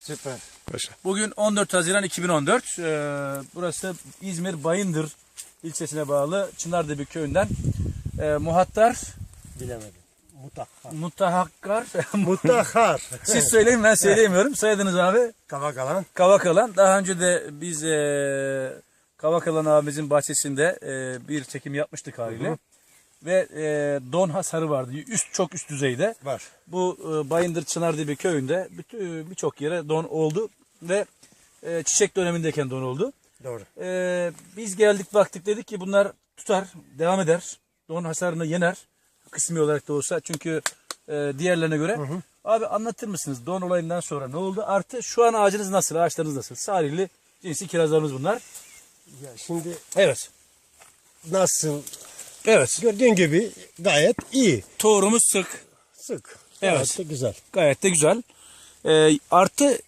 Süper. Başla. Bugün 14 Haziran 2014. Ee, burası İzmir Bayındır ilçesine bağlı Çınardebi köyünden e, Muhattar Bilemedim. Mutahhar. Mutahakkar. Mutahhar. Siz söyleyin ben söyleyemiyorum. Soyadınız abi Kavakalan. Kavakalan. Daha önce de biz e, Kavakalan abimizin bahçesinde e, bir çekim yapmıştık haliyle. Ve e, don hasarı vardı. Üst çok üst düzeyde. Var. Bu e, Bayındır Çınardibi köyünde bütün birçok yere don oldu ve e, çiçek dönemindeyken don oldu. Doğru. E, biz geldik baktık dedik ki bunlar tutar, devam eder. Don hasarını yener. Kısmi olarak da olsa çünkü e, diğerlerine göre. Abi anlatır mısınız don olayından sonra ne oldu? Artı şu an ağacınız nasıl, ağaçlarınız nasıl? Salihli cinsi kirazlarımız bunlar. Ya şimdi Evet. nasıl Evet. gördüğün gibi gayet iyi. Tohumumuz sık. Sık. Evet. Gayet de güzel. Gayet de güzel. Ee, artı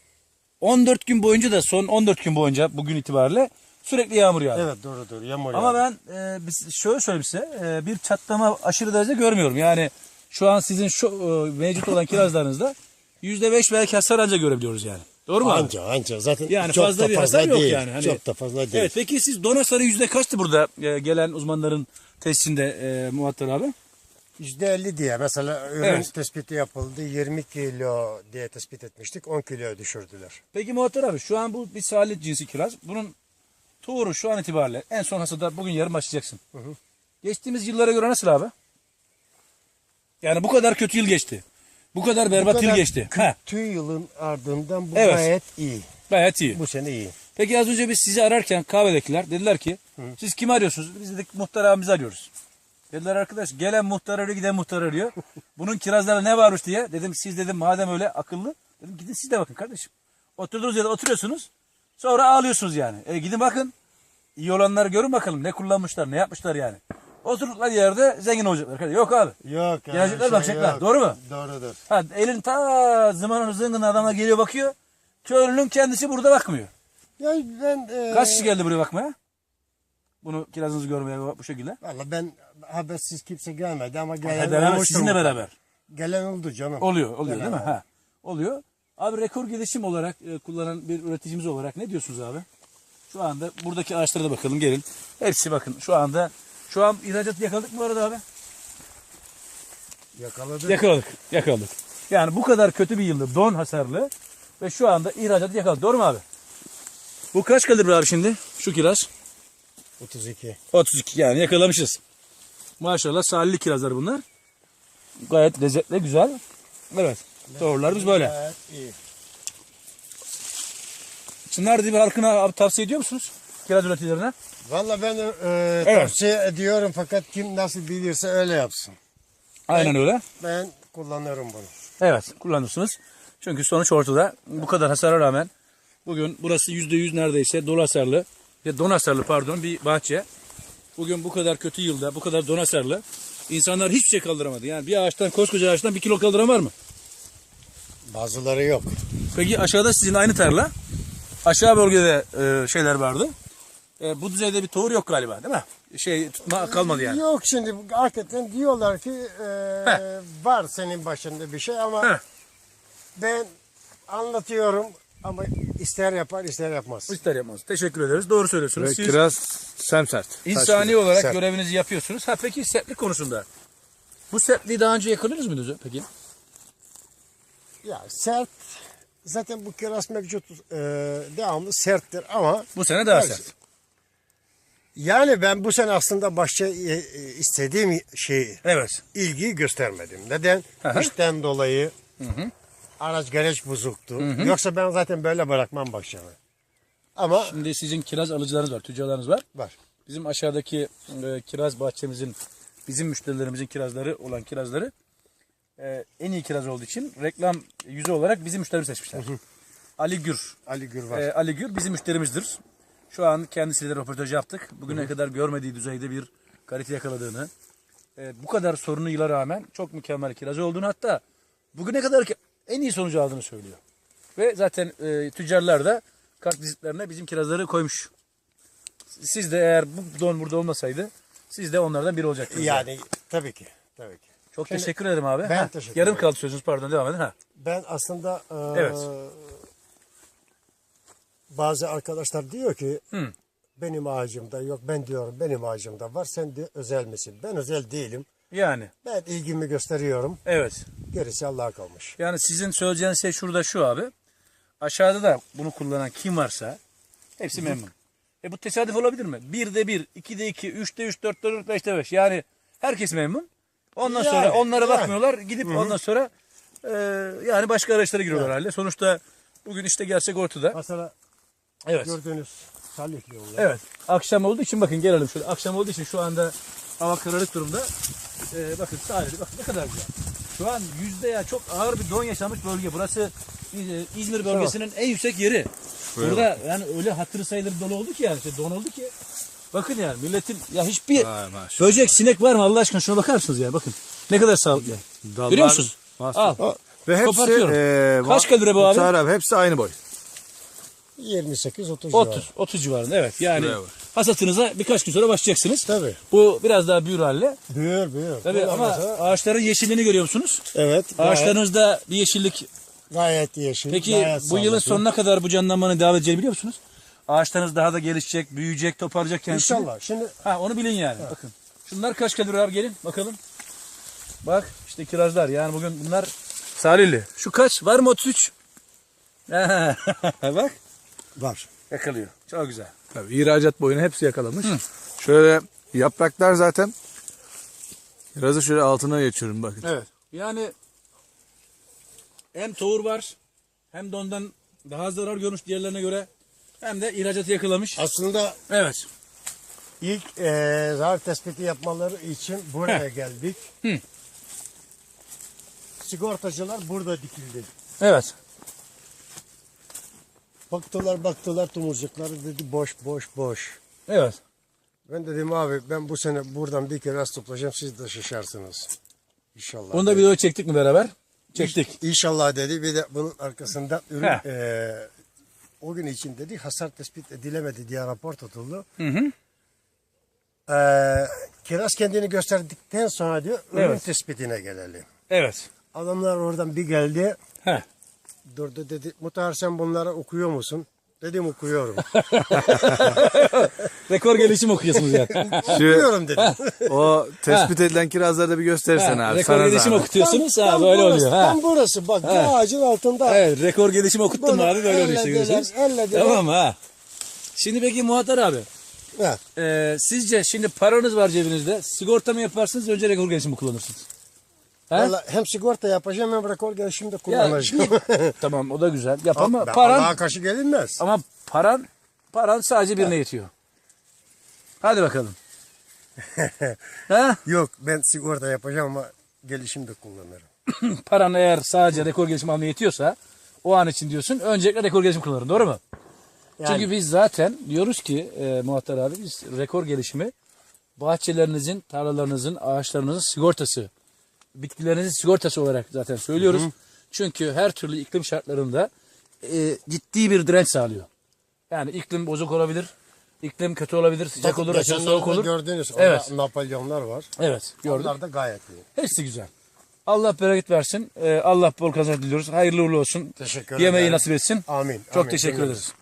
14 gün boyunca da son 14 gün boyunca bugün itibariyle sürekli yağmur yağdı. Evet doğru doğru. Yağmur Ama yağdı. ben e, biz şöyle söyleyeyim size e, bir çatlama aşırı derece görmüyorum. Yani şu an sizin şu e, mevcut olan kirazlarınızda %5 belki hasar anca görebiliyoruz yani. Doğru mu? abi? Anca anca zaten Yani çok fazla da bir fazla hasar yok değil. yani. Hani- Çok da fazla değil. Evet peki siz don hasarı yüzde kaçtı burada e, gelen uzmanların testinde e, Muhattar abi? %50 diye mesela ürün Evet. tespiti yapıldı. 20 kilo diye tespit etmiştik. 10 kiloya düşürdüler. Peki Muhattar abi şu an bu bir salih cinsi kiraz. Bunun tuğru şu an itibariyle en son hasada bugün yarın başlayacaksın. Geçtiğimiz yıllara göre nasıl abi? Yani bu kadar kötü yıl geçti. Bu kadar berbat yıl kadar geçti. Ha, Kötü yılın ardından bu Evet. gayet iyi. gayet iyi. Bu sene iyi. Peki az önce biz sizi ararken kahvedekiler dediler ki siz kimi arıyorsunuz? Biz dedik muhtar abimizi arıyoruz. Dediler arkadaş gelen muhtar arıyor giden muhtar arıyor. Bunun kirazlarda ne varmış diye. Dedim siz dedim madem öyle akıllı. Dedim gidin siz de bakın kardeşim. Oturduğunuz yerde oturuyorsunuz. Sonra ağlıyorsunuz yani. E gidin bakın. İyi olanları görün bakalım. Ne kullanmışlar ne yapmışlar yani. Oturdukları yerde zengin olacaklar. Yok abi. Yok. öyle Gelecekler, şey bakacaklar. yok. Doğru mu? Doğrudur. Ha, elin ta zımanın zıngın adama geliyor bakıyor. Köylünün kendisi burada bakmıyor. Ya ben e, Kaç kişi geldi buraya bakmaya? Bunu kirazınızı görmeye bu şekilde. Valla ben habersiz kimse gelmedi ama gelen beraber olmuştur sizinle beraber. Gelen oldu canım. Oluyor, oluyor Gelen değil mi? oldu. Ha. Oluyor. Abi rekor gelişim olarak e, kullanan bir üreticimiz olarak ne diyorsunuz abi? Şu anda buradaki ağaçlara da bakalım gelin. Hepsi bakın şu anda şu an ihracat yakaladık mı bu arada abi? Yakaladı. Yakaladık. Yakaladık. Yani bu kadar kötü bir yılda don hasarlı ve şu anda ihracatı yakaladık. Doğru mu abi? Bu kaç kalır abi şimdi? Şu kiraz. 32. 32 yani yakalamışız. Maşallah salihli kirazlar bunlar. Gayet lezzetli, güzel. Evet. Doğrularımız böyle. Gayet iyi. Çınar Dibi halkına abi tavsiye ediyor musunuz? Kiraz üreticilerine. Valla ben e, tavsiye ediyorum fakat kim nasıl bilirse öyle yapsın. Aynen öyle. Ben kullanıyorum bunu. Evet kullanırsınız. Çünkü sonuç ortada. Bu kadar hasara rağmen bugün burası %100 neredeyse dolu hasarlı ya don hasarlı pardon bir bahçe. Bugün bu kadar kötü yılda bu kadar don hasarlı insanlar hiçbir şey kaldıramadı. Yani bir ağaçtan koskoca ağaçtan bir kilo kaldıran var mı? Bazıları yok. Peki aşağıda sizin aynı tarla. Aşağı bölgede e, şeyler vardı. E, bu düzeyde bir tohum yok galiba değil mi? Şey tutma kalmadı yani. Yok şimdi hakikaten diyorlar ki e, var senin başında bir şey ama Heh. ben anlatıyorum ama ister yapar ister yapmaz. İster yapmaz. Teşekkür ederiz. Doğru söylüyorsunuz. Ve Siz kiraz semsert. insani olarak sert. görevinizi yapıyorsunuz. Ha peki sertlik konusunda. Bu sertliği daha önce yakaladınız mı peki? Ya sert zaten bu kiraz mevcut e, devamlı serttir ama Bu sene daha Evet. sert. Yani ben bu sene aslında başta e, e, istediğim şeyi Evet. ilgiyi göstermedim. Neden? Hı hı. İşten dolayı araç gereç bozuktu. Yoksa ben zaten böyle bırakmam bahçemi. Ama Şimdi sizin kiraz alıcılarınız var, tüccarlarınız var. var. Bizim aşağıdaki e, kiraz bahçemizin, bizim müşterilerimizin kirazları olan kirazları e, en iyi kiraz olduğu için reklam yüzü olarak bizim müşterimiz seçmişler. Ali Gür. Ali Gür var. E, Ali Gür bizim müşterimizdir. Şu an kendisiyle röportaj yaptık. Bugüne kadar görmediği düzeyde bir kalite yakaladığını, e, bu kadar sorunu yıla rağmen çok mükemmel kiraz olduğunu hatta bugüne kadar en iyi sonucu aldığını söylüyor. Ve zaten e, tüccarlar da kart vizitlerine bizim kirazları koymuş. Siz de eğer bu don burada olmasaydı siz de onlardan biri olacaktınız. yani tabii ki. Tabii ki. Çok Şimdi teşekkür ederim abi. ben Ha, teşekkür Yarım ederim. kaldı sözünüz pardon devam edin. Ha. Ben aslında e, Evet. Bazı arkadaşlar diyor ki Hı. benim ağacımda yok ben diyorum benim ağacımda var sen de özel misin? Ben özel değilim. Yani Ben ilgimi gösteriyorum. evet. Gerisi Allah'a kalmış. Yani sizin söyleyeceğiniz şey şurada şu abi. Aşağıda da bunu kullanan kim varsa hepsi memnun. E bu tesadüf olabilir mi? 1'de 1, 2'de 2, 3'te 3, 4'te 4, 5'te 5. Yani herkes memnun. Ondan Yani, sonra onlara yani. bakmıyorlar. Gidip ondan sonra e, yani başka araçlara giriyorlar halde. Sonuçta bugün işte gerçek ortada. Mesela Evet. gördüğünüz Salih yolu. Evet. Akşam olduğu için bakın gelelim şöyle. Akşam olduğu için şu anda hava kararık durumda. Ee, bakın sahilde bakın ne kadar güzel. Şu an yüzde ya çok ağır bir don yaşanmış bölge. Burası e, İzmir bölgesinin en yüksek yeri. Burada yani öyle hatırı sayılır dolu oldu ki yani işte don oldu ki. Bakın yani milletin ya hiçbir Vay maşallah. böcek sinek var mı Allah aşkına şuna bakar mısınız ya bakın. Ne kadar sağlıklı. Dallar- Görüyor musunuz? Maşallah. Al. Ve hepsi eee, Kaç kalori bu abi? Abi hepsi aynı boy. 28-30 30, 30 civarında evet. Yani Bravo. hasatınıza birkaç gün sonra başlayacaksınız. Tabii. Bu biraz daha büyür halde. Büyür büyür. Tabii ama mesela- ağaçların yeşilliğini görüyor musunuz? evet. Gayet, Ağaçlarınızda bir yeşillik. gayet yeşil. Peki gayet bu yılın sağlıklı. sonuna kadar bu canlanmanın devam edeceğini biliyor musunuz? Ağaçlarınız daha da gelişecek, büyüyecek, toparlayacak kendisini. İnşallah. Şimdi Ha onu bilin yani. Bakın. Şunlar kaç kalori abi gelin bakalım. Bak işte kirazlar yani bugün bunlar Salihli. Şu kaç? Var mı 33? Bak var. yakalıyor. Çok güzel. Tabii ihracat boyunu hepsi yakalamış. Şöyle yapraklar zaten Birazı şöyle altına geçiyorum bakın. Evet. Yani hem tohur var hem de ondan daha zarar görmüş diğerlerine göre hem de ihracatı yakalamış. Aslında Evet. ilk eee zarar tespiti yapmaları için buraya geldik. Hı. Sigortacılar burada dikildi. Evet. Baktılar baktılar tomurcukları dedi boş boş boş. Evet. Ben dedim abi ben bu sene buradan bir kere az toplayacağım siz de şaşarsınız. İnşallah. Bunu da video çektik mi beraber? Çektik. İnşallah dedi bir de bunun arkasında ürün Heh. eee, o gün için dedi hasar tespit edilemedi diye rapor tutuldu. Hı hı. Eee kiraz kendini gösterdikten sonra diyor ürün Evet. tespitine gelelim. Evet. Adamlar oradan bir geldi Heh. Durdu dedi Muhtar sen bunları okuyor musun? Dedim okuyorum. Rekor gelişim okuyorsunuz yani. okuyorum dedim. O tespit edilen kirazları da bir gösterirsen abi. rekor sana gelişim zahmet. okutuyorsunuz ha böyle burası, oluyor. Ha. Tam burası bak bu ağacın altında. Evet rekor gelişim okuttum Bunu abi böyle oluyor işte ellediler, görüyorsunuz. ellediler. Tamam ha. Şimdi peki Muhattar abi. Ha. e, sizce şimdi paranız var cebinizde. Sigorta mı yaparsınız önce rekor gelişim mi kullanırsınız? Ha? Vallahi hem sigorta yapacağım hem rekor gelişimde kullanacağım. tamam o da güzel. Yap ama Ben paran Allah'a karşı gelinmez. ama paran paran sadece birine yetiyor. Hadi bakalım. ha? Yok ben sigorta yapacağım ama gelişimde kullanırım. Paran eğer sadece rekor gelişim almaya yetiyorsa o an için diyorsun öncelikle rekor gelişim kullanırım doğru mu? Yani, Çünkü biz zaten diyoruz ki e, Muhattar abi biz rekor gelişimi bahçelerinizin, tarlalarınızın, ağaçlarınızın sigortası, bitkilerinizin sigortası olarak zaten söylüyoruz. Çünkü her türlü iklim şartlarında e, ciddi bir direnç sağlıyor. Yani iklim bozuk olabilir, iklim kötü olabilir, sıcak olur, aşırı soğuk olur. Orada Evet. Napolyonlar var. Evet, gördük. Onlar da gayet iyi. Hepsi güzel. Allah bereket versin. E, Allah bol kazanç diliyoruz. Hayırlı uğurlu olsun. Teşekkür Yemeği ederim. nasip etsin. Amin. Çok amin. teşekkür ederiz.